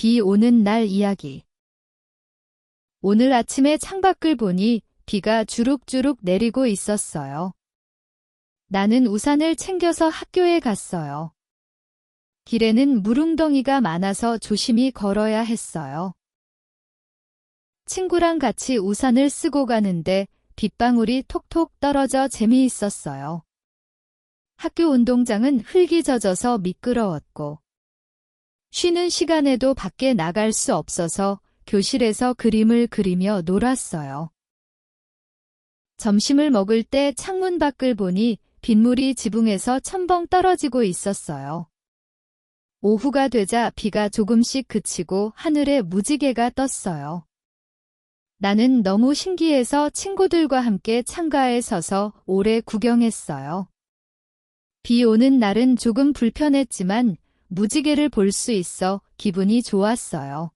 비 오는 날 이야기. 오늘 아침에 창밖을 보니 비가 주룩주룩 내리고 있었어요. 나는 우산을 챙겨서 학교에 갔어요. 길에는 물웅덩이가 많아서 조심히 걸어야 했어요. 친구랑 같이 우산을 쓰고 가는데 빗방울이 톡톡 떨어져 재미있었어요. 학교 운동장은 흙이 젖어서 미끄러웠고, 쉬는 시간에도 밖에 나갈 수 없어서 교실에서 그림을 그리며 놀았어요. 점심을 먹을 때 창문 밖을 보니 빗물이 지붕에서 첨벙 떨어지고 있었어요. 오후가 되자 비가 조금씩 그치고 하늘에 무지개가 떴어요. 나는 너무 신기해서 친구들과 함께 창가에 서서 오래 구경했어요. 비 오는 날은 조금 불편했지만 무지개를 볼 수 있어 기분이 좋았어요.